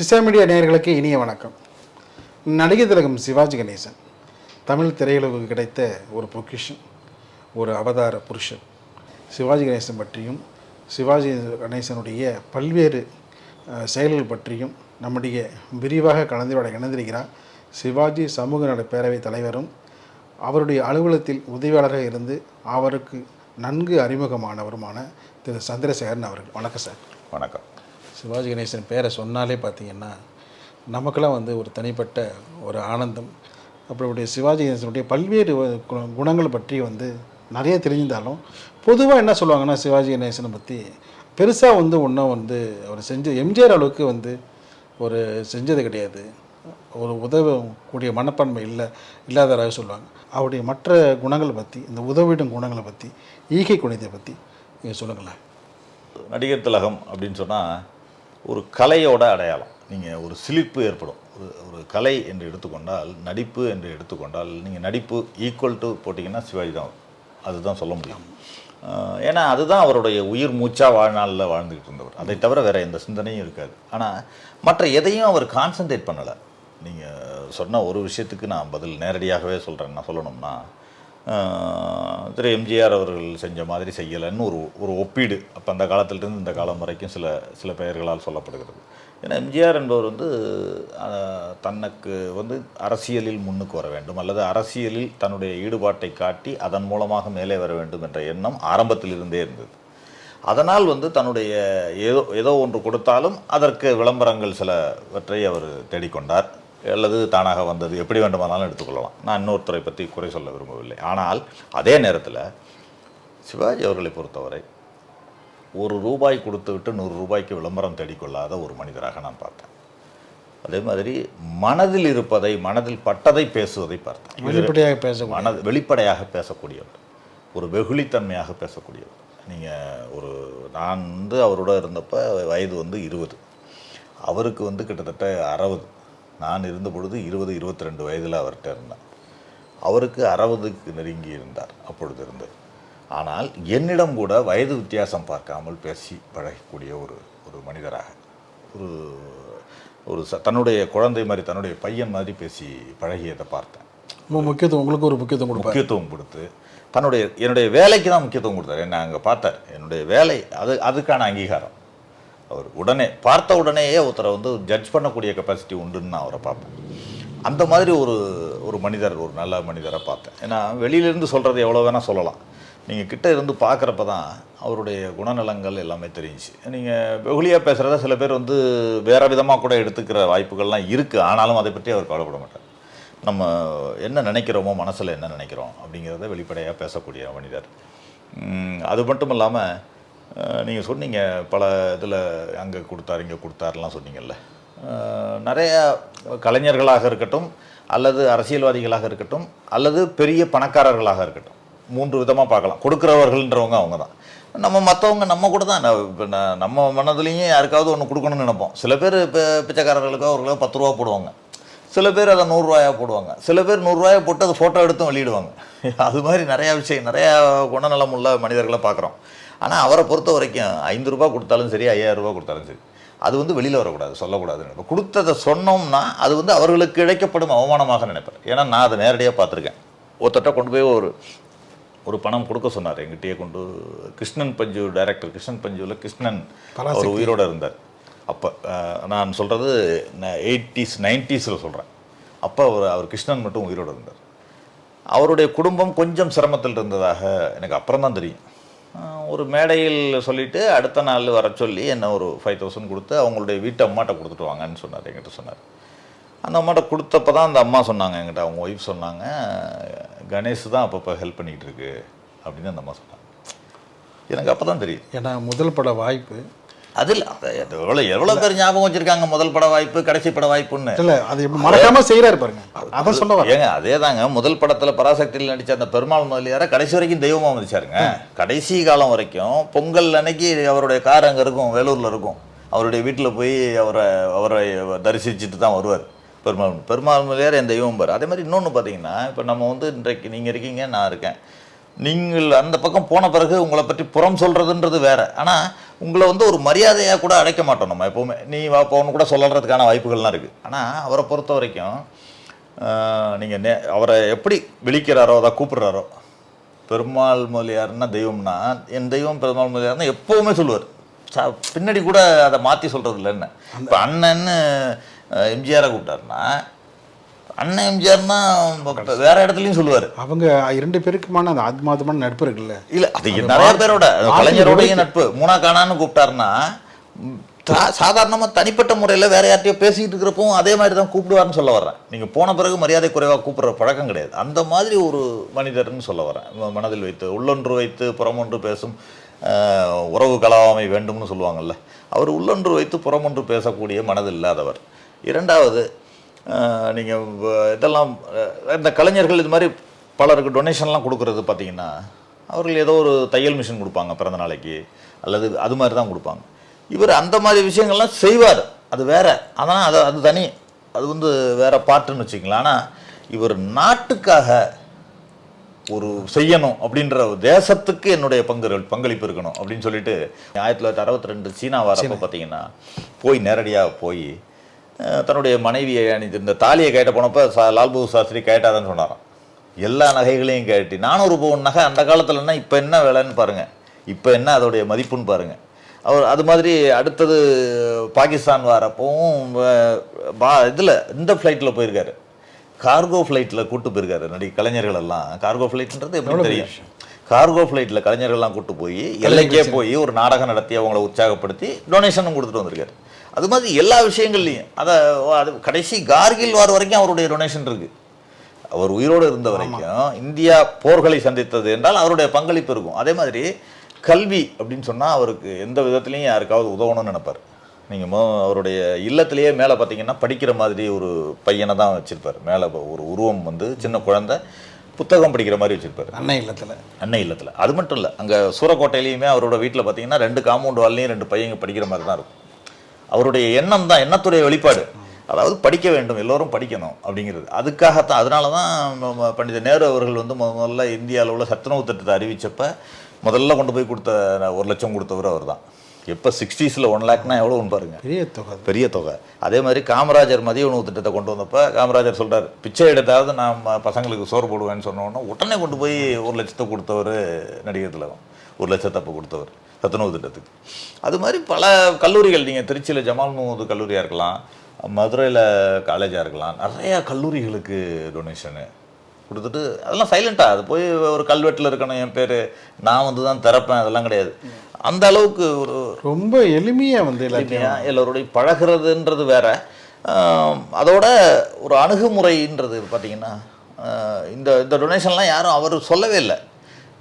சிசா media நேயர்களுக்கு இனிய வணக்கம். நடிகை திலகம் சிவாஜி கணேசன் தமிழ் திரையுலகுக்கு கிடைத்த ஒரு பொக்கிஷன் ஒரு அவதார புருஷன். சிவாஜி கணேசன் பற்றியும் சிவாஜி கணேசனுடைய பல்வேறு செயல்கள் பற்றியும் நம்முடைய விரிவாக கலந்துரையாட இணைந்திருக்கிறார் சிவாஜி சமூக நல பேரவைத் தலைவரும் அவருடைய அலுவலகத்தில் உதவியாளராக இருந்து அவருக்கு நன்கு அறிமுகமானவருமான திரு சந்திரசேகரன் அவர்கள். வணக்கம் சார். வணக்கம். சிவாஜி கணேசன் பேரை சொன்னாலே பார்த்தீங்கன்னா நமக்கெல்லாம் வந்து ஒரு தனிப்பட்ட ஒரு ஆனந்தம். அப்படியுடைய சிவாஜி கணேசனுடைய பல்வேறு குணங்கள் பற்றி வந்து நிறைய தெரிஞ்சிருந்தாலும் பொதுவாக என்ன சொல்லுவாங்கன்னா சிவாஜி கணேசனை பற்றி பெருசாக வந்து ஒன்றும் வந்து அவர் செஞ்ச எம்ஜிஆர் அளவுக்கு வந்து ஒரு செஞ்சது கிடையாது. ஒரு உதவக்கூடிய மனப்பான்மை இல்லை இல்லாதவராக சொல்லுவாங்க. அவருடைய மற்ற குணங்களை பற்றி இந்த உதவிடும் குணங்களை பற்றி ஈகை குணத்தை பற்றி நீங்கள் சொல்லுங்களேன். நடிகர் திலகம் அப்படின்னு சொன்னால் ஒரு கலையோட அடையாளம். நீங்கள் ஒரு சிலிர்ப்பு ஏற்படும். ஒரு ஒரு கலை என்று எடுத்துக்கொண்டால் நடிப்பு என்று எடுத்துக்கொண்டால் நீங்கள் நடிப்பு ஈக்குவல் டு போட்டிங்கன்னா சிவாஜி தான். அதுதான் சொல்ல முடியும். ஏன்னா அதுதான் அவருடைய உயிர் மூச்சாக வாழ்நாளில் வாழ்ந்துக்கிட்டு இருந்தவர். அதை தவிர வேறு எந்த சிந்தனையும் இருக்காது. ஆனால் மற்ற எதையும் அவர் கான்சென்ட்ரேட் பண்ணலை. நீங்கள் சொன்ன ஒரு விஷயத்துக்கு நான் பதில் நேரடியாகவே சொல்கிறேன் நான் சொல்லணும்னா திரு எம்ஜிஆர் அவர்கள் செஞ்ச மாதிரி செய்யலைன்னு ஒரு ஒரு ஒப்பீடு. அப்போ அந்த காலத்திலிருந்து இந்த காலம் வரைக்கும் சில சில பெயர்களால் சொல்லப்படுகிறது. ஏன்னா எம்ஜிஆர் என்பவர் வந்து ஆஹ், தனக்கு வந்து அரசியலில் முன்னுக்கு வர வேண்டும். அல்லது அரசியலில் தன்னுடைய ஈடுபாட்டை காட்டி அதன் மூலமாக மேலே வர வேண்டும் என்ற எண்ணம் ஆரம்பத்தில் இருந்தே இருந்தது. அதனால் வந்து தன்னுடைய ஏதோ ஏதோ ஒன்று கொடுத்தாலும் அதற்கு விளம்பரங்கள் சிலவற்றை அவர் தேடிக்கொண்டார். அல்லது தானாக வந்தது எப்படி வேண்டுமானாலும் எடுத்துக்கொள்ளலாம். நான் இன்னொருத்தரை பற்றி குறை சொல்ல விரும்பவில்லை. ஆனால் அதே நேரத்தில் சிவாஜி அவர்களை பொறுத்தவரை ஒரு ரூபாய் கொடுத்து விட்டு நூறு ரூபாய்க்கு விளம்பரம் தேடிக்கொள்ளாத ஒரு மனிதராக நான் பார்த்தேன். அதே மாதிரி மனதில் இருப்பதை மனதில் பட்டதை பேசுவதை பார்த்தேன். வெளிப்படையாக பேச மனது வெளிப்படையாக பேசக்கூடியவர். ஒரு வெகுளித்தன்மையாக பேசக்கூடியவர். நீங்கள் ஒரு நான் வந்து அவரோட இருந்தப்ப வயது வந்து இருபது. அவருக்கு வந்து கிட்டத்தட்ட அறுபது. நான் இருந்த பொழுது இருபது இருபத்தி ரெண்டு வயதில் அவர்கிட்ட இருந்தேன். அவருக்கு அறுபதுக்கு நெருங்கி இருந்தார் அப்பொழுது இருந்து ஆனால் என்னிடம் கூட வயது வித்தியாசம் பார்க்காமல் பேசி பழகக்கூடிய ஒரு ஒரு மனிதராக ஒரு ஒரு ச- தன்னுடைய குழந்தை மாதிரி தன்னுடைய பையன் மாதிரி பேசி பழகியதை பார்த்தேன். முக்கியத்துவம் உங்களுக்கு ஒரு முக்கியத்துவம் முக்கியத்துவம் கொடுத்து தன்னுடைய என்னுடைய வேலைக்கு தான் முக்கியத்துவம் கொடுத்தார். என்ன அங்கே பார்த்தார். என்னுடைய வேலை அது அதுக்கான அங்கீகாரம். அவர் உடனே பார்த்த உடனேயே ஒருத்தரை வந்து ஜட்ஜ் பண்ணக்கூடிய கெப்பாசிட்டி உண்டுன்னு நான் அவரை பார்ப்பேன். அந்த மாதிரி ஒரு ஒரு மனிதர் ஒரு நல்ல மனிதரை பார்த்தேன். ஏன்னா வெளியிலேருந்து சொல்கிறது எவ்வளோ வேணால் சொல்லலாம். நீங்கள் கிட்ட இருந்து பார்க்குறப்ப தான் அவருடைய குணநலங்கள் எல்லாமே தெரிஞ்சுச்சு. நீங்கள் வெகுளியாக பேசுகிறத சில பேர் வந்து வேறு விதமாக கூட எடுத்துக்கிற வாய்ப்புகள்லாம் இருக்குது ஆனாலும் அதை பற்றி அவர் கவலைப்பட மாட்டார். நம்ம என்ன நினைக்கிறோமோ மனசில் என்ன நினைக்கிறோம் அப்படிங்கிறத வெளிப்படையாக பேசக்கூடிய மனிதர். அது மட்டும் இல்லாமல் நீங்கள் சொன்னீங்க பல இதில் அங்கே கொடுத்தார் இங்கே கொடுத்தாருலாம் சொன்னீங்கல்ல. நிறையா கலைஞர்களாக இருக்கட்டும் அல்லது அரசியல்வாதிகளாக இருக்கட்டும் அல்லது பெரிய பணக்காரர்களாக இருக்கட்டும். மூன்று விதமாக பார்க்கலாம். கொடுக்குறவர்கள்ன்றவங்க அவங்க தான் நம்ம மற்றவங்க நம்ம கூட தான். இப்போ நம்ம மனதுலேயும் யாருக்காவது ஒன்று கொடுக்கணும்னு நினைப்போம். சில பேர் இப்போ பிச்சைக்காரர்களுக்கோ அவர்களோ பத்து ரூபா போடுவாங்க. சில பேர் அதை நூறுரூவாயா போடுவாங்க. சில பேர் நூறுரூவாயை போட்டு அதை ஃபோட்டோ எடுத்தும் வெளியிடுவாங்க. அது மாதிரி நிறையா விஷயம் நிறையா குணநலம் உள்ள மனிதர்களை பார்க்குறோம். ஆனால் அவரை பொறுத்த வரைக்கும் ஐந்து ரூபா கொடுத்தாலும் சரி ஐயாயிரம் ரூபாய் கொடுத்தாலும் சரி அது வந்து வெளியில் வரக்கூடாது சொல்லக்கூடாதுன்னு நினைப்பேன். கொடுத்ததை சொன்னோம்னா அது வந்து அவர்களுக்கு இழைக்கப்படும் அவமானமாக நினைப்பேன். ஏன்னா நான் அதை நேரடியாக பார்த்துருக்கேன். ஒருத்தட்ட கொண்டு போய் ஒரு ஒரு பணம் கொடுக்க சொன்னார் எங்கிட்டயே கொண்டு கிருஷ்ணன் பஞ்சு டைரக்டர் கிருஷ்ணன் பஞ்சுவில் கிருஷ்ணன் அவர் உயிரோட இருந்தார். அப்போ நான் சொல்கிறது எயிட்டிஸ் நைன்ட்டீஸில் சொல்கிறேன் அப்போ அவர் அவர் கிருஷ்ணன் மட்டும் உயிரோட இருந்தார். அவருடைய குடும்பம் கொஞ்சம் சிரமத்தில் இருந்ததாக எனக்கு அப்புறம் தான் தெரியும். ஒரு மேடையில் சொல்லிவிட்டு அடுத்த நாள் வர சொல்லி என்ன ஒரு ஃபைவ் தௌசண்ட் கொடுத்து அவங்களுடைய வீட்டு அம்மாட்ட கொடுத்துட்டு வாங்கன்னு சொன்னார் என்கிட்ட சொன்னார். அந்த அம்மாட்ட கொடுத்தப்ப தான் அந்த அம்மா சொன்னாங்க என்கிட்ட அவங்க ஒய்ஃப் சொன்னாங்க கணேஷ் தான் அப்பப்போ ஹெல்ப் பண்ணிகிட்டு இருக்கு அப்படின்னு அந்த அம்மா சொன்னாங்க. எனக்கு அப்போ தான் தெரியும் ஏன்னா முதல் பட வாய்ப்பு அதில் எவ்வளோ எவ்வளோ பேர் ஞாபகம் வச்சுருக்காங்க? முதல் பட வாய்ப்பு கடைசி பட வாய்ப்புன்னு. இல்லை அது மறக்காம செய்கிறாரு பாருங்க. அதான் சொல்ல ஏங்க அதே தாங்க முதல் படத்தில் பராசக்தியில் நடித்த அந்த பெருமாள் முதலியாரை கடைசி வரைக்கும் தெய்வமாக மதிச்சாருங்க கடைசி காலம் வரைக்கும் பொங்கல் அன்னைக்கு அவருடைய கார் அங்கே இருக்கும் வேலூரில் இருக்கும். அவருடைய வீட்டில் போய் அவரை அவரை தரிசிச்சுட்டு தான் வருவார். பெருமாள் பெருமாள் முதலியார் என் தெய்வம் பாரு. அதே மாதிரி இன்னொன்று பார்த்தீங்கன்னா இப்போ நம்ம வந்து இன்றைக்கு நீங்கள் இருக்கீங்க நான் இருக்கேன். நீங்கள் அந்த பக்கம் போன பிறகு உங்களை பற்றி புறம் சொல்கிறதுன்றது வேற. ஆனால் உங்களை வந்து ஒரு மரியாதையாக கூட அழைக்க மாட்டோம் நம்ம எப்போவுமே. நீ வா போன்னு கூட சொல்கிறதுக்கான வாய்ப்புகள்லாம் இருக்குது ஆனால் அவரை பொறுத்த வரைக்கும் நீங்கள் நே அவரை எப்படி விழிக்கிறாரோ அதை கூப்பிடுறாரோ பெருமாள் மொழியார்னா தெய்வம்னா என் தெய்வம் பெருமாள் மொழியார்னா எப்போவுமே சொல்லுவார். சா பின்னாடி கூட அதை மாற்றி சொல்கிறது இல்லை என்ன இப்போ அண்ணன்னு எம்ஜிஆரை கூப்பிட்டாருன்னா அண்ணன் எம்ஜிஆர்னா வேற இடத்துலையும் சொல்லுவார். அவங்க இரண்டு பேருக்குமான அந்த ஆத்மாதமான நட்பு இருக்குல்ல இல்ல. அது நிறைய பேரோட கலைஞரோடைய நட்பு. மூணா காணான்னு கூப்பிட்டாருன்னா ம், தா- சாதாரணமா தனிப்பட்ட முறையில வேற யார்ட்டையோ பேசிக்கிட்டு இருக்கிறப்பவும் அதே மாதிரி தான் கூப்பிடுவாருன்னு சொல்ல வரேன் நீங்க போன பிறகு மரியாதை குறைவா கூப்பிடுற பழக்கம் கிடையாது. அந்த மாதிரி ஒரு மனிதர்னு சொல்ல வரேன் மனதில் வைத்து உள்ளொன்று வைத்து புறமொன்று பேசும் உறவு கலாமை வேண்டும்னு சொல்லுவாங்கல்ல அவர் உள்ளொன்று வைத்து புறமொன்று பேசக்கூடிய மனது இல்லாதவர் இரண்டாவது அஹ், நீங்க வ- இதெல்லாம் இந்த கலைஞர்கள் இது மாதிரி பலருக்கு டொனேஷன்லாம் கொடுக்கறது பார்த்தீங்கன்னா அவர்கள் ஏதோ ஒரு தையல் மிஷின் கொடுப்பாங்க பிறந்த நாளைக்கு அல்லது அது மாதிரி தான் கொடுப்பாங்க. இவர் அந்த மாதிரி விஷயங்கள்லாம் செய்வார். அது வேற. அதனால் அது அது தனி. அது வந்து வேற பாட்டுன்னு வச்சுக்கலாம் ஆனால் இவர் நாட்டுக்காக ஒரு செய்யணும் அப்படின்ற தேசத்துக்கு என்னுடைய பங்கு பங்களிப்பு இருக்கணும் அப்படின்னு சொல்லிட்டு ஆயிரத்தி தொள்ளாயிரத்தி அறுபத்தி ரெண்டு சீனா வரப்போ பார்த்தீங்கன்னா போய் நேரடியாக போய் தன்னுடைய மனைவியை அணிந்து இந்த தாலியை கேட்ட போனப்போ சா லால் பகதூர் சாஸ்திரி கேட்டாதான்னு சொன்னாராம். எல்லா நகைகளையும் கேட்டி நானூறு பவுன் நகை அந்த காலத்துலன்னா இப்போ என்ன விலைன்னு பாருங்க. இப்போ என்ன அதோடைய மதிப்புன்னு பாருங்க. அவர் அது மாதிரி அடுத்தது பாகிஸ்தான் வரப்பவும் பா இதில் இந்த ஃப்ளைட்டில் போயிருக்காரு. கார்கோ ஃப்ளைட்டில் கூட்டு போயிருக்காரு. நடி கலைஞர்கள் எல்லாம் கார்கோ ஃப்ளைட்ன்றது எப்படி தெரியும்? கார்கோ ஃப்ளைட்டில் கலைஞர்கள்லாம் கூட்டு போய் எல்லைக்கே போய் ஒரு நாடகம் நடத்தி அவங்கள உற்சாகப்படுத்தி டொனேஷனும் கொடுத்துட்டு வந்திருக்காரு. அது மாதிரி எல்லா விஷயங்கள்லையும். அதை அது கடைசி கார்கில் வார் வரைக்கும் அவருடைய டொனேஷன் இருக்கு. அவர் உயிரோடு இருந்த வரைக்கும் இந்தியா போர்களை சந்தித்தது என்றால் அவருடைய பங்களிப்பு இருக்கும். அதே மாதிரி கல்வி அப்படின்னு சொன்னால் அவருக்கு எந்த விதத்துலையும் யாருக்காவது உதவணும்னு நினைப்பார். நீங்கள் மோ அவருடைய இல்லத்திலேயே மேலே பார்த்தீங்கன்னா படிக்கிற மாதிரி ஒரு பையனை தான் வச்சுருப்பார். மேலே ஒரு உருவம் வந்து சின்ன குழந்தை புத்தகம் படிக்கிற மாதிரி வச்சுருப்பார். அன்னை இல்லத்தில். அன்னை இல்லத்தில். அது மட்டும் இல்லை அங்கே சூரக்கோட்டையிலையுமே அவரோட வீட்டில் பார்த்தீங்கன்னா ரெண்டு காம்பவுண்ட் வால்லையும் ரெண்டு பையங்க படிக்கிற மாதிரி தான் இருக்கும். அவருடைய எண்ணம் தான் எண்ணத்துடைய வெளிப்பாடு. அதாவது படிக்க வேண்டும் எல்லோரும் படிக்கணும் அப்படிங்கிறது. அதுக்காகத்தான் அதனால தான் பண்டித நேரு அவர்கள் வந்து முத முதல்ல இந்திய அளவில் சத்துணவு திட்டத்தை அறிவிச்சப்ப முதல்ல கொண்டு போய் கொடுத்த ஒரு லட்சம் கொடுத்தவர் அவர் தான் எப்போ சிக்ஸ்டீஸில் ஒன் லேக்னா எவ்வளோன்னு பாருங்க. பெரிய தொகை. பெரிய தொகை. அதே மாதிரி காமராஜர் மதிய உணவு திட்டத்தை கொண்டு வந்தப்ப காமராஜர் சொல்றாரு பிச்சை எடுத்தாவது நான் பசங்களுக்கு சோறு போடுவேன்னு சொன்ன உடனே உடனே கொண்டு போய் ஒரு லட்சத்தை கொடுத்தவர் நடிகர் திலகம். ஒரு லட்சத்தை அப்போ கொடுத்தவர். சத்துணவு திட்டத்துக்கு. அது மாதிரி பல கல்லூரிகள் நீங்கள் திருச்சியில் ஜமால் முகமது கல்லூரியாக இருக்கலாம் மதுரையில் காலேஜாக இருக்கலாம் நிறையா கல்லூரிகளுக்கு டொனேஷனு கொடுத்துட்டு அதெல்லாம் சைலண்ட்டாக அது போய் ஒரு கல்வெட்டில் இருக்கணும் என் பேர் நான் வந்து தான் திறப்பேன் அதெல்லாம் கிடையாது. அந்த அளவுக்கு ஒரு ரொம்ப எளிமையாக வந்து இல்லையா எல்லோருடைய பழகுறதுன்றது வேற. அதோட ஒரு அணுகுமுறைன்றது பார்த்தீங்கன்னா இந்த இந்த டொனேஷன்லாம் யாரும் அவர் சொல்லவே இல்லை.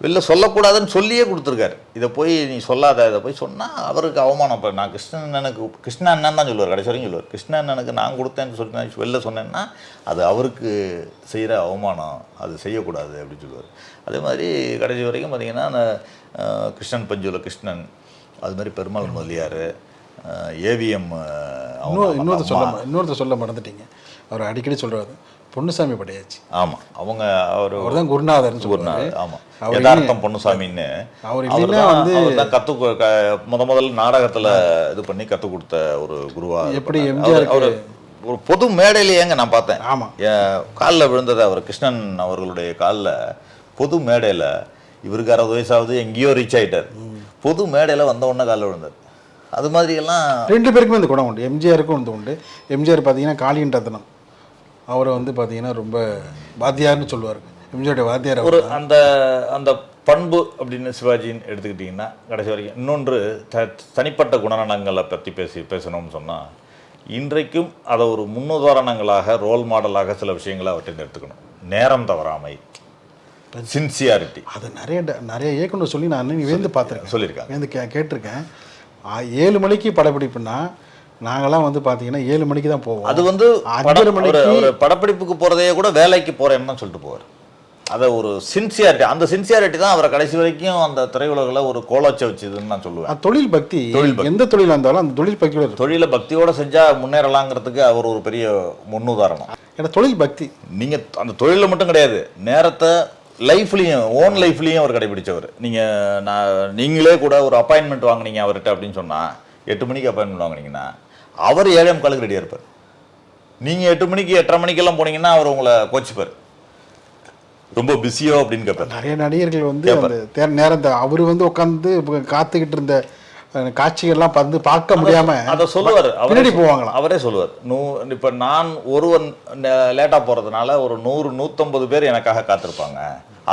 வெளில சொல்லக்கூடாதுன்னு சொல்லியே கொடுத்துருக்காரு. இதை போய் நீ சொல்லாத இதை போய் சொன்னால் அவருக்கு அவமானம். இப்போ நான் கிருஷ்ணன் அண்ணனுக்கு கிருஷ்ண அண்ணன் தான் சொல்லுவார் கடைசி வரைக்கும் சொல்லுவார். கிருஷ்ண அண்ணனுக்கு நான் கொடுத்தேன்னு சொல்லி வெளில சொன்னேன்னா அது அவருக்கு செய்கிற அவமானம் அது செய்யக்கூடாது அப்படின்னு சொல்லுவார். அதே மாதிரி கடைசி வரைக்கும் பார்த்தீங்கன்னா அந்த கிருஷ்ணன் பஞ்சுல கிருஷ்ணன் அது மாதிரி பெருமாள் முதலியார் ஏவிஎம் இன்னொரு இன்னொருத்த சொல்ல இன்னொருத்த சொல்ல மறந்துட்டீங்க. அவர் அடிக்கடி சொல்றாரு பொன்னுசாமி படையாச்சு. ஆமாம் அவங்க அவர் அவர் தான் குருநாதர்னு சொல்றாரு ஆமாம் யதார்த்தம் பொன்னுசாமின்னு. அவர் இல்லைன்னா வந்து தான் கத்து கொ- க- முத முதல்ல நாடகத்துல இது பண்ணி கத்து கொடுத்த ஒரு குருவா எப்படி. எம்ஜிஆருக்கு- அவர் ஒரு பொது மேடையிலேயேங்க நான் பார்த்தேன். ஆமா. என் காலில் விழுந்தது அவர் கிருஷ்ணன் அவர்களுடைய காலில் பொது மேடையில இவருக்கு அறுபது வயசாவது எங்கேயோ ரீச் ஆயிட்டார். பொது மேடையில வந்த உடனே காலில் விழுந்தார். அது மாதிரி எல்லாம் ரெண்டு பேருக்குமே இந்த குணம் உண்டு. எம்ஜிஆருக்கும் இந்த உண்டு. எம்ஜிஆர் பார்த்தீங்கன்னா காளியின் ரத்னம். அவரை வந்து பார்த்தீங்கன்னா ரொம்ப வாத்தியார்னு சொல்லுவார். எம்ஜிஆருடைய வாத்தியார் ஒரு அந்த அந்த பண்பு அப்படின்னு சிவாஜின்னு எடுத்துக்கிட்டிங்கன்னா கடைசி வரைக்கும் இன்னொன்று த தனிப்பட்ட குணநலங்களை பற்றி பேசி பேசணும்னு சொன்னால் இன்றைக்கும் அதை ஒரு முன்னுதாரணங்களாக ரோல் மாடலாக சில விஷயங்களை அவற்றில் எடுத்துக்கணும். நேரம் தவறாமை சின்சியாரிட்டி அது நிறைய நிறைய இயக்குனர் சொல்லி நான் வேந்து பார்த்துருக்கேன். சொல்லியிருக்காங்க. வேந்து கே கேட்டிருக்கேன். ஏழு மணிக்கு படப்பிடிப்புனா நாங்கெல்லாம் வந்து பார்த்தீங்கன்னா ஏழு மணிக்கு தான் போவோம். அது வந்து அஞ்சரை மணிக்கு ஒரு படப்பிடிப்புக்கு போகிறதையே கூட வேலைக்கு போகிறேன்னு தான் சொல்லிட்டு போவார். அதை ஒரு சின்சியாரிட்டி அந்த சின்சியாரிட்டி தான் அவரை கடைசி வரைக்கும் அந்த திரையுலகில் ஒரு கோலோச்ச வச்சுதுன்னு நான் சொல்லுவேன். தொழில் பக்தி. தொழில். எந்த தொழில் இருந்தாலும் அந்த தொழில் பக்தியோட தொழிலை பக்தியோட செஞ்சா முன்னேறலாங்கிறதுக்கு அவர் ஒரு பெரிய முன்னுதாரணம். ஏன்னா தொழில் பக்தி. நீங்க அந்த தொழிலில் மட்டும் கிடையாது நேரத்தை லைஃப்லேயும் ஓன் லைஃப்லேயும் அவர் கடைபிடிச்சவர். நீங்கள் நான் நீங்களே கூட ஒரு அப்பாயின்மெண்ட் வாங்குனீங்க அவர்கிட்ட அப்படின்னு சொன்னால் எட்டு மணிக்கு அப்பாயின்மெண்ட் வாங்குனீங்கன்னா அவர் ஏழே முக்காலுக்கு ரெடியாக இருப்பார் நீங்கள் எட்டு மணிக்கு எட்டரை மணிக்கெல்லாம் போனீங்கன்னா அவர் உங்களை கோச்சிப்பார். ரொம்ப பிஸியோ அப்படின்னு கேட்பார். நிறைய நடிகர்கள் வந்து நேரத்தை அவர் வந்து உட்காந்து காத்துக்கிட்டு இருந்த காட்சிகள்லாம் வந்து பார்க்க முடியாம அதை சொல்லுவார். பின்னாடி போவாங்களாம். அவரே சொல்லுவார். நூ இப்போ நான் ஒருவன் லேட்டாக போகிறதுனால ஒரு நூறு நூற்றம்பது பேர் எனக்காக காத்திருப்பாங்க.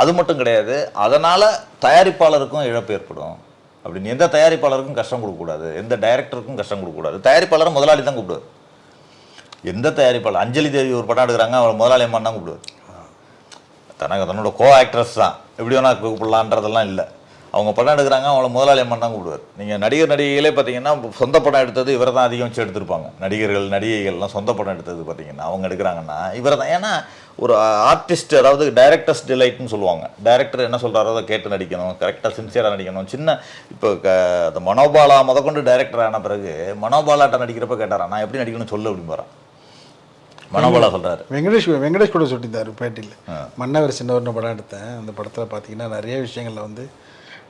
அது மட்டும் கிடையாது. அதனால் தயாரிப்பாளருக்கும் இழப்பு ஏற்படும். அப்படின்னு எந்த தயாரிப்பாளருக்கும் கஷ்டம் கொடுக்கக்கூடாது. எந்த டைரக்டருக்கும் கஷ்டம் கொடுக்கக்கூடாது. தயாரிப்பாளரை முதலாளி தான் கூப்பிடுவார். எந்த தயாரிப்பாளர்? அஞ்சலி தேவி ஒரு படம் எடுக்கிறாங்க அவர் முதலாளி அம்மா தான் கூப்பிடுவார். தனக்கு தன்னோட கோ ஆக்ட்ரஸ் தான். எப்படி வேணா கூப்பிடலான்றதெல்லாம் இல்லை. அவங்க படம் எடுக்கிறாங்க அவங்கள முதலாளி அம்மன் தான் கூப்பிடுவார். நீங்கள் நடிகர் நடிகைகளே பார்த்தீங்கன்னா சொந்த படம் எடுத்தது இவரை தான் அதிகம் வச்சு எடுத்திருப்பாங்க. நடிகர்கள் நடிகைகள்லாம் சொந்த படம் எடுத்தது பார்த்தீங்கன்னா அவங்க எடுக்கிறாங்கன்னா இவரை தான். ஏன்னா ஒரு ஆர்டிஸ்ட் அதாவது டைரக்டர்ஸ் டிலைட்னு சொல்லுவாங்க. டைரக்டர் என்ன சொல்கிறாரோ அதை கேட்டு நடிக்கணும். கரெக்டாக சின்சியராக நடிக்கணும். சின்ன இப்போ க அந்த மனோபாலா முதற்கொண்டு டைரக்டர் ஆன பிறகு மனோபாலாட்ட நடிக்கிறப்ப கேட்டாரா நான் எப்படி நடிக்கணும்னு சொல்லு அப்படிம்பாரான் மனோபாலா சொல்கிறாரு வெங்கடேஷ் வெங்கடேஷ் கூட சொல்லியிருந்தார் பேட்டியில். மன்னவர் சின்னவர்னு படம் எடுத்தேன். அந்த படத்தில் பார்த்தீங்கன்னா நிறைய விஷயங்களில் வந்து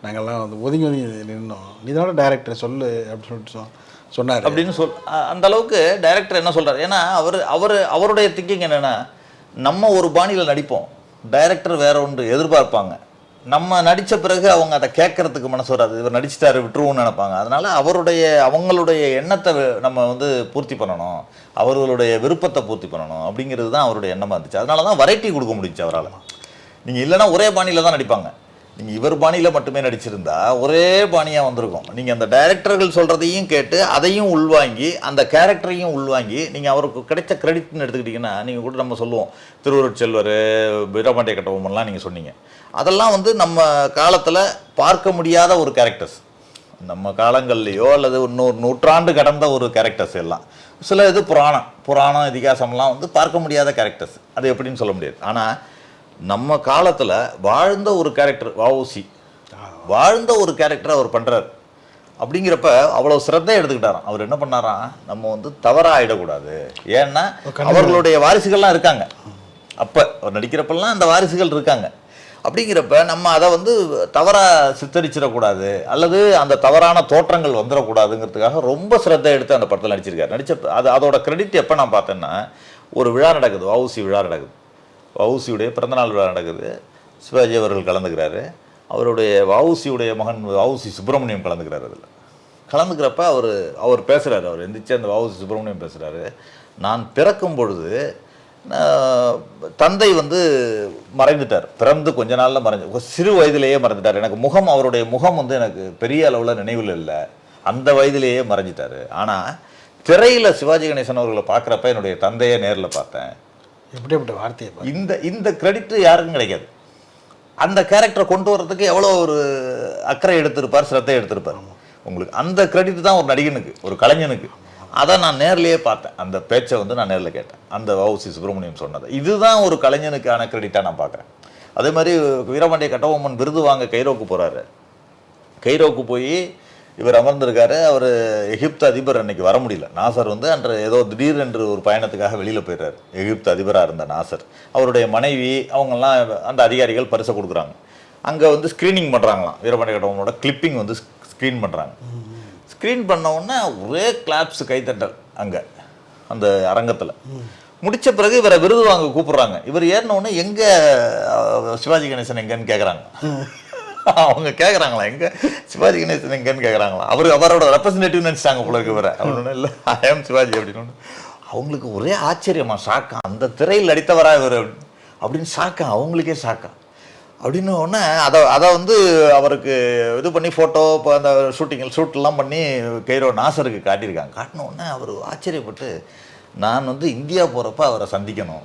நாங்கள்லாம் வந்து ஒதுங்கி ஒதுங்கி நின்னோம். நீ தானே டேரக்டர் சொல்லு அப்படின்னு சொல்லிட்டு சொன்னார். அப்படின்னு சொல் அந்த அளவுக்கு டைரக்டர் என்ன சொல்கிறார் ஏன்னா அவர் அவர் அவருடைய திங்கிங் என்னென்னா நம்ம ஒரு பாணியில் நடிப்போம். டைரக்டர் வேற ஒன்று எதிர்பார்ப்பாங்க. நம்ம நடித்த பிறகு அவங்க அதை கேட்கறதுக்கு மனசு வராது. இவர் நடிச்சிட்டாரு விட்டுருவோம்னு நினைப்பாங்க. அதனால அவருடைய அவங்களுடைய எண்ணத்தை நம்ம வந்து பூர்த்தி பண்ணணும். அவர்களுடைய விருப்பத்தை பூர்த்தி பண்ணணும். அப்படிங்கிறது தான் அவருடைய எண்ணமாக இருந்துச்சு. அதனால தான் வெரைட்டி கொடுக்க முடிஞ்சு அவரால். நீங்கள் இல்லைன்னா ஒரே பாணியில் தான் நடிப்பாங்க. நீங்கள் இவர் பாணியில் மட்டுமே நடிச்சிருந்தா ஒரே பாணியாக வந்திருக்கும். நீங்கள் அந்த டைரக்டர்கள் சொல்கிறதையும் கேட்டு அதையும் உள்வாங்கி அந்த கேரக்டரையும் உள்வாங்கி நீங்கள் அவருக்கு கிடைச்ச கிரெடிட்னு எடுத்துக்கிட்டிங்கன்னா நீங்கள் கூட நம்ம சொல்லுவோம். திருவருட் செல்வர் வீரபாண்டிய கட்டபொம்மன்லாம் நீங்கள் சொன்னீங்க. அதெல்லாம் வந்து நம்ம காலத்தில் பார்க்க முடியாத ஒரு கேரக்டர்ஸ் நம்ம காலங்கள்லையோ அல்லது இன்னொரு நூற்றாண்டு கடந்த ஒரு கேரக்டர்ஸ் எல்லாம். சில இது புராணம். புராணம் இதிகாசம்லாம் வந்து பார்க்க முடியாத கேரக்டர்ஸ் அது எப்படின்னு சொல்ல முடியாது. ஆனால் நம்ம காலத்தில் வாழ்ந்த ஒரு கேரக்டர் வஉசி. வாழ்ந்த ஒரு கேரக்டர் அவர் பண்ணுறாரு அப்படிங்கிறப்ப அவ்வளோ சிரத்தை எடுத்துக்கிட்டாராம். அவர் என்ன பண்ணாராம்? நம்ம வந்து தவறாக ஆயிடக்கூடாது ஏன்னா அவர்களுடைய வாரிசுகள்லாம் இருக்காங்க. அப்போ அவர் நடிக்கிறப்பெல்லாம் அந்த வாரிசுகள் இருக்காங்க. அப்படிங்கிறப்ப நம்ம அதை வந்து தவறாக சித்தரிச்சிடக்கூடாது. அல்லது அந்த தவறான தோற்றங்கள் வந்துடக்கூடாதுங்கிறதுக்காக ரொம்ப சிரத்தை எடுத்து அந்த படத்தில் நடிச்சிருக்காரு. நடிச்ச அது அதோட கிரெடிட் எப்போ நான் பார்த்தேன்னா ஒரு விழா நடக்குது வவுசி விழா நடக்குது. வவுசியுடைய பிறந்தநாள் விழா நடக்குது. சிவாஜி அவர்கள் கலந்துக்கிறாரு. அவருடைய வவுசியுடைய மகன் வவுசி சுப்பிரமணியம் கலந்துக்கிறார் அதில். கலந்துக்கிறப்ப அவர் அவர் பேசுகிறாரு அவர் எந்திரிச்சு அந்த வவுசி சுப்பிரமணியம் பேசுகிறாரு நான் பிறக்கும் பொழுது தந்தை வந்து மறைந்துட்டார். பிறந்து கொஞ்ச நாளில் மறைஞ்சு சிறு வயதிலேயே மறைஞ்சிட்டார் எனக்கு முகம் அவருடைய முகம் வந்து எனக்கு பெரிய அளவில் நினைவில் இல்லை. அந்த வயதிலேயே மறைஞ்சிட்டார். ஆனால் திரையில் சிவாஜி கணேசன் அவர்களை பார்க்குறப்ப என்னுடைய தந்தையை நேரில் பார்த்தேன். எப்படிப்பட்ட வார்த்தையை. இந்த இந்த கிரெடிட் யாருக்கும் கிடைக்காது. அந்த கேரக்டரை கொண்டு வர்றதுக்கு எவ்வளோ ஒரு அக்கறை எடுத்திருப்பார் சிரத்தை எடுத்திருப்பார். உங்களுக்கு அந்த கிரெடிட் தான் ஒரு நடிகனுக்கு ஒரு கலைஞனுக்கு. அதை நான் நேர்லயே பார்த்தேன். அந்த பேச்சை வந்து நான் நேரில் கேட்டேன். அந்த வவுசி சுப்பிரமணியம் சொன்னது. இதுதான் ஒரு கலைஞனுக்கான கிரெடிட்டாக நான் பார்க்குறேன். அதே மாதிரி வீரபாண்டிய கட்டபொம்மன் விருது வாங்க கைரோக்கு போகிறாரு கைரோக்கு போய் இவர் அமர்ந்திருக்காரு. அவர் எகிப்து அதிபர் அன்னைக்கு வர முடியல. நாசர் வந்து அன்று ஏதோ திடீர் என்று ஒரு பயணத்துக்காக வெளியில் போயிடுறாரு. எகிப்து அதிபராக இருந்த நாசர். அவருடைய மனைவி அவங்கெல்லாம் அந்த அதிகாரிகள் பரிசை கொடுக்குறாங்க. அங்கே வந்து ஸ்க்ரீனிங் பண்ணுறாங்களாம் வீரபாண்டிய கட்டபொம்மனோட கிளிப்பிங் வந்து ஸ்க்ரீன் பண்ணுறாங்க ஸ்க்ரீன் பண்ண உடனே ஒரே கிளாப்ஸ் கைத்தட்டல் அங்கே அந்த அரங்கத்தில். முடித்த பிறகு இவரை விருது வாங்க கூப்பிட்றாங்க. இவர் ஏறின உடனே எங்கே சிவாஜி கணேசன் எங்கேன்னு கேட்குறாங்க அவங்க கேட்குறாங்களா எங்க? சிவாஜி கணேசன் எங்கேன்னு கேட்குறாங்களா அவர் அவரோட ரெப்ரஸன்டேட்டிவ் நினச்சிட்டாங்க போல இருக்கு இவரை. அப்படின்னு இல்லை. ஐ ஆம் சிவாஜி அப்படின்னு அவங்களுக்கு ஒரே ஆச்சரியமா ஷாக்கா. அந்த திரையில் நடித்தவரா இவர் அப்படின்னு ஷாக்கா. அவங்களுக்கே ஷாக்கா. அப்படின்னு உடனே அதை அதை வந்து அவருக்கு இது பண்ணி ஃபோட்டோ இப்போ அந்த ஷூட்டிங்கில் ஷூட்லாம் பண்ணி கைரோ நாசருக்கு காட்டியிருக்காங்க. காட்டின உடனே அவர் ஆச்சரியப்பட்டு நான் வந்து இந்தியா போகிறப்ப அவரை சந்திக்கணும்.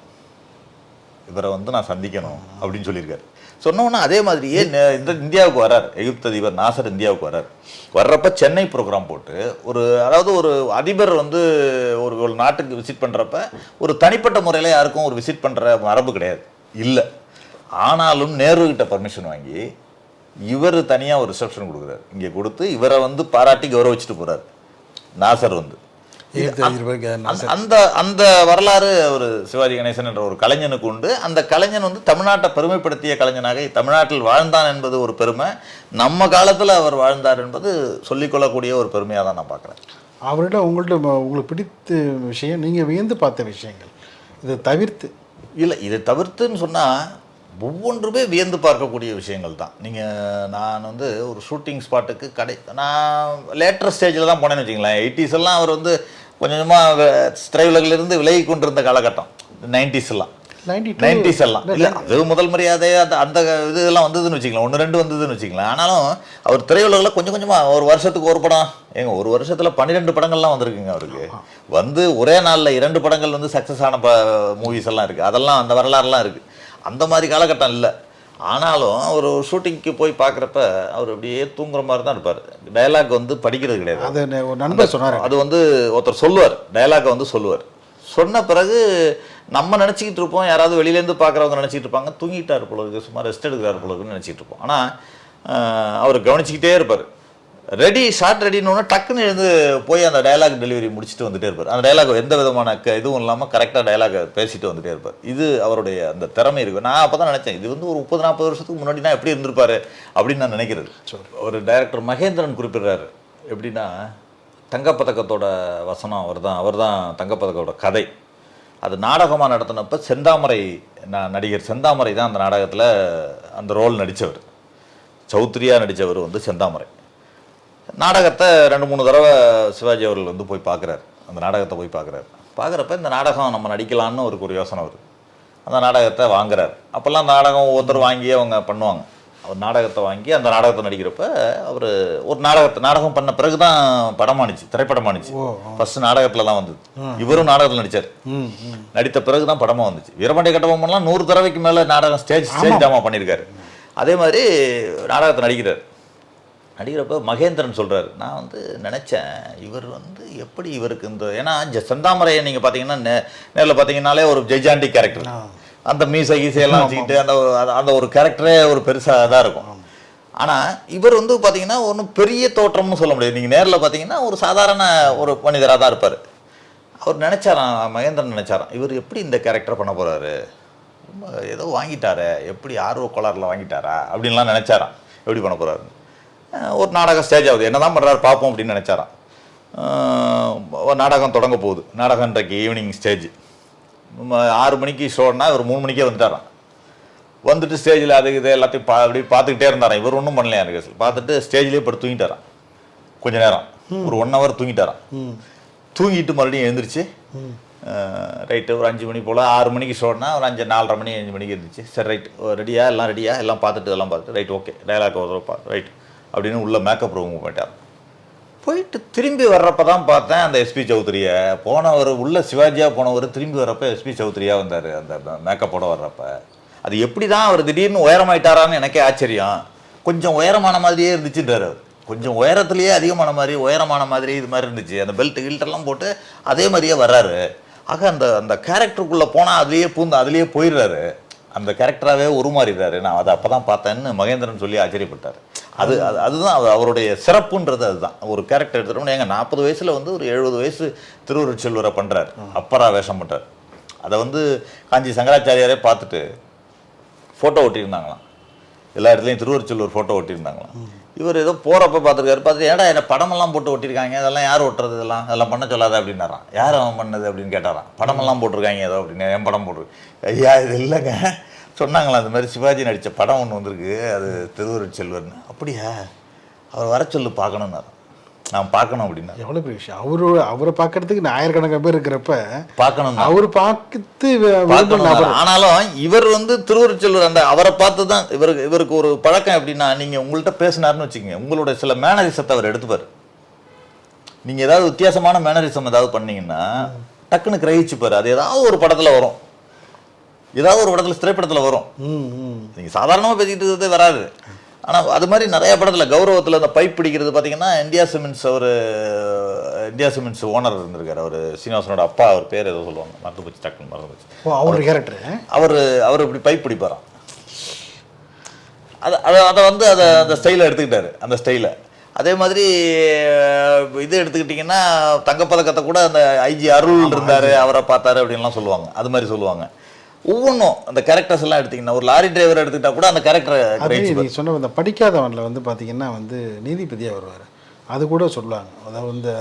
இவரை வந்து நான் சந்திக்கணும் அப்படின்னு சொல்லியிருக்காரு. சொன்னோன்னா அதே மாதிரியே இந்த இந்தியாவுக்கு வரார். எகிப்து அதிபர் நாசர் இந்தியாவுக்கு வரார். வர்றப்ப சென்னை ப்ரோக்ராம் போட்டு ஒரு அதாவது ஒரு அதிபர் வந்து ஒரு ஒரு நாட்டுக்கு விசிட் பண்ணுறப்ப ஒரு தனிப்பட்ட முறையில் யாருக்கும் ஒரு விசிட் பண்ணுற மரபு கிடையாது. இல்லை. ஆனாலும் நேரு கிட்ட பர்மிஷன் வாங்கி இவர் தனியாக ஒரு ரிசப்ஷன் கொடுக்குறாரு. இங்கே கொடுத்து இவரை வந்து பாராட்டி கௌரவிச்சுட்டு போகிறார் நாசர் வந்து. அந்த- அந்த வரலாறு ஒரு சிவாஜி கணேசன் என்ற ஒரு கலைஞனுக்கு உண்டு. அந்த கலைஞன் வந்து தமிழ்நாட்டை பெருமைப்படுத்திய கலைஞனாக தமிழ்நாட்டில் வாழ்ந்தான் என்பது ஒரு பெருமை. நம்ம காலத்தில் அவர் வாழ்ந்தார் என்பது சொல்லிக்கொள்ளக்கூடிய ஒரு பெருமையாக தான் நான் பார்க்குறேன். அவர்கிட்ட உங்கள்ட்ட ம- உங்களுக்கு பிடித்த விஷயம் நீங்கள் வியந்து பார்த்த விஷயங்கள் இதை தவிர்த்து. இல்லை இதை தவிர்த்துன்னு சொன்னால் ஒவ்வொன்றுமே வியந்து பார்க்கக்கூடிய விஷயங்கள் தான். நீங்கள் நான் வந்து ஒரு ஷூட்டிங் ஸ்பாட்டுக்கு கடை நான் லேட்டர் ஸ்டேஜில் தான் போனேன்னு வச்சுங்களேன் எயிட்டிஸ் எல்லாம் அவர் வந்து கொஞ்சம் கொஞ்சமாக திரையுலகிலிருந்து விலகி கொண்டிருந்த காலகட்டம். நைன்டிஸ் எல்லாம் நைன்டி நைன்டிஸ் எல்லாம் இல்லை அது முதல் மரியாதை அந்த அந்த இது இதெல்லாம் வந்ததுன்னு வச்சுக்கலாம் ஒன்று ரெண்டு வந்ததுன்னு வச்சுக்கலாம் ஆனாலும் அவர் திரையுலகில் கொஞ்சம் கொஞ்சமாக ஒரு வருஷத்துக்கு ஒரு படம். ஏங்க ஒரு வருஷத்தில் பன்னிரெண்டு படங்கள்லாம் வந்திருக்குங்க அவருக்கு. வந்து ஒரே நாளில் இரண்டு படங்கள் வந்து சக்ஸஸ் ஆன ப மூவிஸ் எல்லாம் இருக்குது அதெல்லாம் அந்த வரலாறுலாம் இருக்குது அந்த மாதிரி காலகட்டம் இல்லை. ஆனாலும் அவர் ஷூட்டிங்க்கு போய் பார்க்குறப்ப அவர் அப்படியே தூங்குற மாதிரி தான் இருப்பார். டயலாக் வந்து படிக்கிறது கிடையாது. அது ஒரு நண்பர் சொன்னார். அது வந்து ஒருத்தர் சொல்லுவார். டயலாக்கை வந்து சொல்லுவார். சொன்ன பிறகு நம்ம நினச்சிக்கிட்டு இருப்போம். யாராவது வெளியிலேருந்து பார்க்குறவங்க நினச்சிட்டு இருப்பாங்க. தூங்கிட்டார் போல இருக்கு. சும்மா ரெஸ்ட் எடுக்கிறார் போல இருக்குன்னு நினச்சிட்டு இருப்போம். ஆனால் அவர் கவனிச்சிக்கிட்டே இருப்பார். ரெடி ஷார்ட் ரெடின்னு டக்குன்னு எழுந்து போய் அந்த டயலாக் டெலிவரி முடிச்சுட்டு வந்துட்டே இருப்பார். அந்த டயலாக் எந்த விதமான க இதுவும் இல்லாமல் கரெக்டாக டயலாக பேசிட்டு வந்துட்டே இருப்பார். இது அவருடைய அந்த திறமை இருக்கு. நான் அப்போ தான் நினச்சேன் இது வந்து ஒரு முப்பது நாற்பது வருஷத்துக்கு முன்னாடி நான் எப்படி இருந்திருப்பாரு அப்படின்னு நான் நினைக்கிறது. ஒரு டைரக்டர் மகேந்திரன் குறிப்பிடுறாரு. எப்படின்னா தங்கப்பதக்கத்தோட வசனம் அவர் தான் அவர் தான் தங்கப்பதக்கத்தோட கதை. அது நாடகமாக நடத்தினப்ப செந்தாமரை ந- நடிகர் செந்தாமரை தான் அந்த நாடகத்தில் அந்த ரோல் நடித்தவர் சௌத்ரியா நடித்தவர் வந்து செந்தாமரை. நாடகத்தை ரெண்டு மூணு தடவை சிவாஜி அவர்கள் வந்து போய் பார்க்குறாரு. அந்த நாடகத்தை போய் பார்க்குறாரு. பார்க்குறப்ப இந்த நாடகம் நம்ம நடிக்கலான்னு அவருக்கு ஒரு யோசனை வருது. அந்த நாடகத்தை வாங்குறாரு. அப்போல்லாம் நாடகம் ஒவ்வொருத்தர் வாங்கி அவங்க பண்ணுவாங்க. அவர் நாடகத்தை வாங்கி அந்த நாடகத்தை நடிக்கிறப்ப அவர் ஒரு நாடகத்தை நாடகம் பண்ண பிறகு தான் படமானுச்சு திரைப்படமானுச்சு ஃபர்ஸ்ட் நாடகத்தில் தான் வந்தது. இவரும் நாடகத்தில் ம் நடித்த பிறகு தான் படமாக வந்துச்சு. வீரபாண்டிய கட்டபொம்மன்லாம் நூறு தடவைக்கு மேலே நாடகம் ஸ்டேஜ் ஸ்டேஜ் ட்ராமா பண்ணியிருக்காரு. அதே மாதிரி நாடகத்தை நடிக்கிறார். நடிக்கிறப்ப மகேந்திரன் சொல்றாரு. நான் வந்து நினச்சேன் இவர் வந்து எப்படி இவருக்கு இந்த ஏன்னா செந்தாமரையை நீங்கள் பார்த்தீங்கன்னா நே நேரில் பார்த்தீங்கன்னாலே ஒரு ஜெய்ஜாண்டி கேரக்டர் அந்த மீசை கீசையெல்லாம் வச்சுக்கிட்டு அந்த ஒரு- அந்த- ஒரு கேரக்டரே ஒரு பெருசாக தான் இருக்கும். ஆனால் இவர் வந்து பார்த்தீங்கன்னா ஒன்றும் பெரிய தோற்றம்னு சொல்ல முடியாது. நீங்கள் நேரில் பார்த்தீங்கன்னா ஒரு சாதாரண ஒரு மனிதராக தான் இருப்பார். அவர் நினைச்சாராம் மகேந்திரன் நினைச்சாராம் இவர் எப்படி இந்த கேரக்டர் பண்ண போறாரு? ரொம்ப ஏதோ வாங்கிட்டாரே எப்படி ஆர்வ கோளாறுல வாங்கிட்டாரா அப்படின்லாம் நினைச்சாராம். எப்படி பண்ண அஹ் ஒரு நாடகம் ஸ்டேஜ் ஆகுது. என்னதான் தான் பண்ணுறாரு பார்ப்போம் அப்படின்னு நினைச்சாராம். ஒரு நாடகம் தொடங்க போகுது. நாடகம் இன்றைக்கு ஈவினிங் ஸ்டேஜ் ஆறு மணிக்கு ஷோன்னா இவர் மூணு மணிக்கே வந்துட்டாராம். வந்துட்டு ஸ்டேஜில் அது இது எல்லாத்தையும் பா அப்படி பார்த்துக்கிட்டே இருந்தாராம். இவர் ஒன்றும் பண்ணலையா எனக்கு பார்த்துட்டு ஸ்டேஜ்லேயே படுத்து தூங்கிட்டாராம். கொஞ்ச நேரம். ஒரு ஒன் ஹவர் தூங்கிட்டாராம். தூங்கிட்டு மறுபடியும் எழுந்திரிச்சு. ரைட்டு ஒரு அஞ்சு மணி போல் ஆறு மணிக்கு ஷோன்னா ஒரு அஞ்சு நாலரை மணி அஞ்சு மணிக்கு இருந்துச்சு சரி ரைட் ரெடியா எல்லாம் ரெடியா எல்லாம் பார்த்துட்டு எல்லாம் பார்த்துட்டு. ரைட் ஓகே டைலாக் ஒரு ரைட் அப்படின்னு உள்ளே மேக்கப் ரூமுக்கு போயிட்டார். போயிட்டு திரும்பி வர்றப்ப தான் பார்த்தேன் அந்த எஸ்பி சௌத்ரியை. போனவர் உள்ள சிவாஜியாக போனவர் திரும்பி வர்றப்ப எஸ்பி சௌத்ரியாக வந்தார் அந்த மேக்கப்போட வர்றப்ப. அது எப்படி தான் அவர் திடீர்னு உயரமாயிட்டாரான்னு எனக்கே ஆச்சரியம். கொஞ்சம் உயரமான மாதிரியே இருந்துச்சுன்றாரு கொஞ்சம் உயரத்துலேயே அதிகமான மாதிரி உயரமான மாதிரி இது மாதிரி இருந்துச்சு. அந்த பெல்ட் கில்ட்டெல்லாம் போட்டு அதே மாதிரியே வர்றாரு. ஆக அந்த அந்த கேரக்டருக்குள்ளே போனால் அதுலேயே பூந்து அதுலேயே போயிடுறாரு. அந்த கேரக்டராகவே உருமாறிடுறாரு. நான் அதை அப்போ தான் பார்த்தேன்னு மகேந்திரன் சொல்லி ஆச்சரியப்பட்டார். அது அது அதுதான் அவர் அவருடைய சிறப்புன்றது அதுதான். ஒரு கேரக்டர் எடுத்துட்டோம்னா எங்க நாற்பது வயசுல வந்து ஒரு எழுபது வயசு திருவருட் செல்வரை பண்றாரு அப்பரா வேஷம் பண்றாரு. அதை வந்து காஞ்சி சங்கராச்சாரியாரே பார்த்துட்டு ஃபோட்டோ ஒட்டியிருந்தாங்களாம். எல்லா இடத்துலையும் திருவருச்செல்வர் ஃபோட்டோ ஒட்டியிருந்தாங்களாம். இவர் ஏதோ போகிறப்ப பார்த்துருக்காரு. பார்த்துட்டு ஏடா என்ன படமெல்லாம் போட்டு ஒட்டியிருக்காங்க? இதெல்லாம் யார் ஒட்டுறது இதெல்லாம்? அதெல்லாம் பண்ண சொல்லாத அப்படின்னாராம். யார் அவன் பண்ணது? அப்படின்னு கேட்டாராம். படமெல்லாம் போட்டிருக்காங்க ஏதோ அப்படின்னு என் படம் போட்டிருக்கு ஐயா இது இல்லைங்க. சொன்னாங்களா அந்த மாதிரி சிவாஜி நடித்த படம் ஒன்று வந்திருக்கு அது திருவருட் செல்வர்னு. அப்படியா? அவர் வர சொல்லு பார்க்கணுன்னாராம் நான் பார்க்கணும் அப்படின்னா எவ்வளோ பெரிய விஷயம். அவரு அவரை பார்க்கறதுக்கு ஆயிரக்கணக்கான பேர் இருக்கிறப்ப பார்க்கணும் அவர் பார்த்து பார்க்கணும் ஆனாலும் இவர் வந்து திருவருச்செல்வர் அந்த அவரை பார்த்து தான் இவருக்கு இவருக்கு ஒரு பழக்கம் எப்படின்னா நீங்க உங்கள்கிட்ட பேசினாருன்னு வச்சுக்கோங்க. உங்களோட சில மேனரிசத்தை அவர் எடுத்துப்பார். நீங்க ஏதாவது வித்தியாசமான மேனரிசம் ஏதாவது பண்ணீங்கன்னா டக்குன்னு கிரகிச்சுப்பாரு. அது ஏதாவது ஒரு படத்துல வரும். ஏதாவது ஒரு படத்துல திரைப்படத்துல வரும். ம் ம். நீங்க சாதாரணமா பேசிக்கிட்டு இருக்கிறதே வராது. ஆனா அது மாதிரி நிறைய படத்துல கௌரவத்துல அந்த பைப் பிடிக்கிறது பாத்தீங்கன்னா இந்தியா சிமெண்ட்ஸ் அவர் இந்தியா சிமெண்ட்ஸ் ஓனர் இருந்திருக்காரு. அவர் சீனிவாசனோட அப்பா அவர் பேர் ஏதோ சொல்லுவாங்க. மறந்து போச்சு டக்குன்னு மறந்து போச்சு அவர் கேரக்டர் அவர் அவர் இப்படி பைப் பிடிப்பாராம் அதை அதை அதை வந்து அதை அந்த ஸ்டைலை எடுத்துக்கிட்டாரு. அந்த ஸ்டைலை அதே மாதிரி இது எடுத்துக்கிட்டிங்கன்னா தங்கப்பதக்கத்தை கூட அந்த ஐஜி அருள் இருந்தார் அவரை பார்த்தாரு அப்படின்லாம் சொல்லுவாங்க. அது மாதிரி சொல்லுவாங்க. ஒவ்வொன்றும் அந்த கேரக்டர்ஸ் எல்லாம் எடுத்தீங்கன்னா ஒரு லாரி டிரைவர் எடுத்துக்கிட்டா கூட அந்த கேரக்டரை நீ சொன்ன இந்த படிக்காதவனில் வந்து பார்த்தீங்கன்னா வந்து நீதிபதியாக வருவார். அது கூட சொல்லுவாங்க. அதாவது இந்த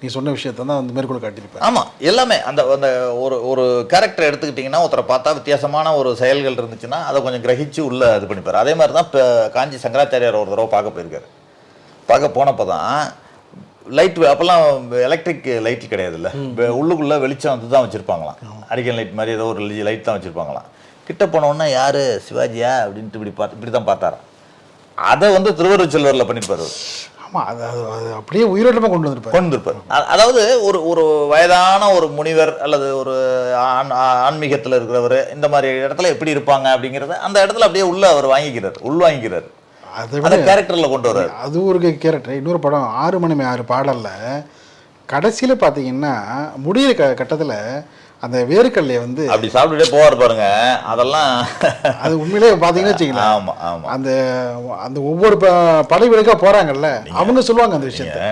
நீ சொன்ன விஷயத்தை தான் வந்து மேற்கொள் காட்டியிருப்பார். ஆமாம் எல்லாமே. அந்த அந்த ஒரு ஒரு கேரக்டர் எடுத்துக்கிட்டிங்கன்னா ஒருத்தரை பார்த்தா வித்தியாசமான ஒரு செயல்கள் இருந்துச்சுன்னா அதை கொஞ்சம் கிரகிச்சு உள்ள இது பண்ணிப்பார். அதே மாதிரி தான் இப்போ காஞ்சி சங்கராச்சாரியார் ஒரு தடவை பார்க்க போயிருக்காரு. பார்க்க போனப்போ தான் லைட் அப்போல்லாம் எலக்ட்ரிக் லைட் கிடையாதுல்ல. உள்ளுக்குள்ள வெளிச்சம் வந்து தான் வச்சுருப்பாங்களாம் அரிக்கன் லைட் மாதிரி ஏதோ ஒரு லைட் தான் வச்சுருப்பாங்களாம். கிட்ட போனோன்னா யார்? சிவாஜியா? அப்படின்ட்டு இப்படி பார்த்து இப்படி தான் பார்த்தாராம். அதை வந்து திருவருள் செல்வரில் பண்ணியிருப்பார் ஆமாம் அது அது அப்படியே உயிரோட்டமாக கொண்டு வந்திருப்பார். கொண்டு அ- அதாவது ஒரு ஒரு வயதான ஒரு முனிவர் அல்லது ஒரு ஆண் ஆ- ஆன்மீகத்துல இருக்கிறவர் இந்த மாதிரி இடத்துல எப்படி இருப்பாங்க அப்படிங்கிறத அந்த இடத்துல அப்படியே உள்ள அவர் வாங்கிக்கிறார். உள் வாங்கிக்கிறார். அதை அந்த கேரக்டர்ல கொண்டு வர்றாரு. அது ஒரு கேரக்டர் இன்னொரு படம் ஆறு மணி ஆறு பாடல்ல கடைசியில் பார்த்தீங்கன்னா முடியிற க கட்டத்தில் அந்த வேர்க்கடலையை வந்து அப்படி சாப்பிட்டுட்டே போவார் பாருங்க. அதெல்லாம் அது உண்மையிலே பார்த்தீங்கன்னா வச்சுக்கலாம் ஆமா ஆமா. அந்த அந்த ஒவ்வொரு படை வீடுக்காக போகிறாங்கல்ல அவங்க சொல்லுவாங்க அந்த விஷயத்த.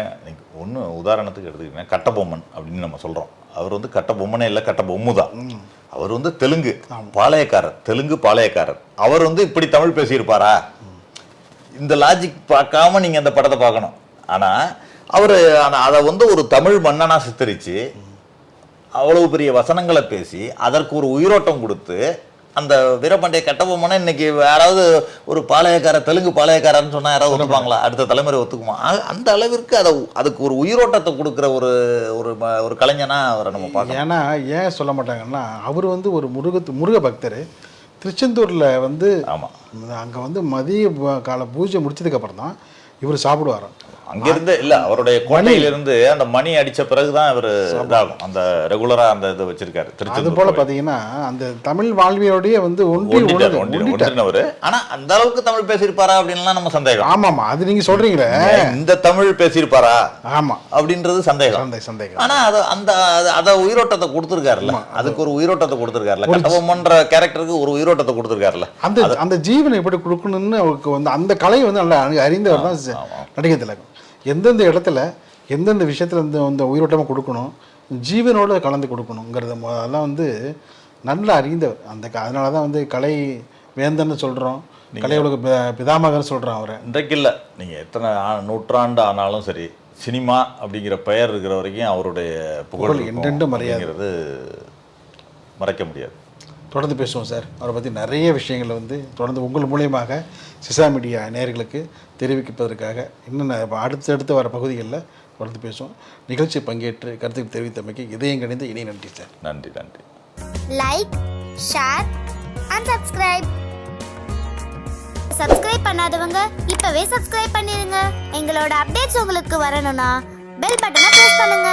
ஒண்ணு உதாரணத்துக்கு எடுத்துக்கிட்டீங்கன்னா கட்டபொம்மன் அப்படின்னு நம்ம சொல்றோம். அவர் வந்து கட்டபொம்மனே இல்லை கட்ட பொம்மு தான் அவர் வந்து தெலுங்கு பாளையக்காரர் தெலுங்கு பாளையக்காரர். அவர் வந்து இப்படி தமிழ் பேசியிருப்பாரா? இந்த லாஜிக் பார்க்காம நீங்க அந்த படத்தை பார்க்கணும். ஆனா அவர் அதை வந்து ஒரு தமிழ் மன்னனா சித்தரிச்சு அவ்வளவு பெரிய வசனங்களை பேசி அதற்கு ஒரு உயிரோட்டம் கொடுத்து அந்த வீரபாண்டிய கட்டபொம்மனை இன்னைக்கு யாராவது ஒரு பாளையக்கார தெலுங்கு பாளையக்காரன்னு சொன்னா யாராவது ஒத்துப்பாங்களா? அடுத்த தலைமுறை ஒத்துக்குமா? அந்த அளவிற்கு அதை அதுக்கு ஒரு உயிரோட்டத்தை கொடுக்குற ஒரு ஒரு ஒரு கலைஞனா அவரை நம்ம பார்க்கணும். ஏன்னா ஏன் சொல்ல மாட்டாங்கன்னா அவர் வந்து ஒரு முருகத்து முருக பக்தர் திருச்செந்தூரில் வந்து ஆமா. அங்கே வந்து மதிய கால பூஜை முடிச்சதுக்கு அப்புறம் தான் இவர் சாப்பிடுவாராம். அங்கிருந்து இல்ல அவருடைய கோட்டையிலிருந்து அந்த மணி அடிச்ச பிறகுதான் இவர் இதாகும். அந்த ரெகுலரா அந்த இது வச்சிருக்காரு அது திருச்செந்தூர் போல பார்த்தீங்கன்னா அந்த தமிழ் வாழ்வியோடய வந்து ஒன்றினவர். ஆனா அந்த அளவுக்கு தமிழ் பேசியிருப்பாரா அப்படின்லாம் நம்ம சந்தேகம். ஆமாமா அது நீங்க சொல்றீங்களே. இந்த தமிழ் பேசியிருப்பாரா? ஆமா. அப்படின்றது சந்தேகம். சந்தேகம். ஆனா அது அந்த அது- அத உயிரோட்டத்தை கொடுத்துருக்காருல்ல. அதுக்கு ஒரு உயிரோட்டத்தை கொடுத்துருக்காருல்ல. கட்டபொம்மன்ற கேரக்டருக்கு ஒரு உயிரோட்டத்தை கொடுத்துருக்காருல்ல. அந்த அந்த ஜீவனை எப்படி கொடுக்கணும்னு அவருக்கு வந்து அந்த கலையை வந்து நல்லா அறி- அறிந்தவர் தான் நடிகர் திலகம். எந்தெந்த இடத்துல எந்தெந்த விஷயத்துல இந்த இந்த உயிரோட்டமாக கொடுக்கணும் ஜீவனோட கலந்து கொடுக்கணுங்கிறத அதெல்லாம் வந்து நல்லா அறிந்தவர். அந்த க- அதனால தான் வந்து கலை வேந்தன்னு சொல்றோம். கலை உலக பி- பிதாமகர் சொல்றோம் அவரை. இன்றைக்கு இல்ல நீங்க எத்தனை நூற்றாண்டு ஆனாலும் சரி சினிமா அப்படிங்கிற பெயர் இருக்கிற வரைக்கும் அவருடைய புகழ் என்றென்றும் மறையாது. அப்படிங்கிறது மறைக்க முடியாது. தொடர்ந்து பேசுவோம் சார். அவரை பற்றி நிறைய விஷயங்களை வந்து தொடர்ந்து உங்கள் மூலியமாக சிசா மீடியா நேயர்களுக்கு தெரிவிப்பதற்காக இன்னும் அடுத்தடுத்து வர பகுதிகளில் தொடர்ந்து பேசுவோம். நிகழ்ச்சி பங்கேற்று கருத்து தெரிவித்தமைக்கு இதயம் கணிந்து இனி நன்றி சார். நன்றி நன்றி. Like share and subscribe subscribe பண்ணாதவங்க இப்பவே சப்ஸ்கிரைப் பண்ணிருங்க. எங்களோட அப்டேட்ஸ் உங்களுக்கு வரணும்னா பெல் பட்டனை பிரஸ் பண்ணுங்க.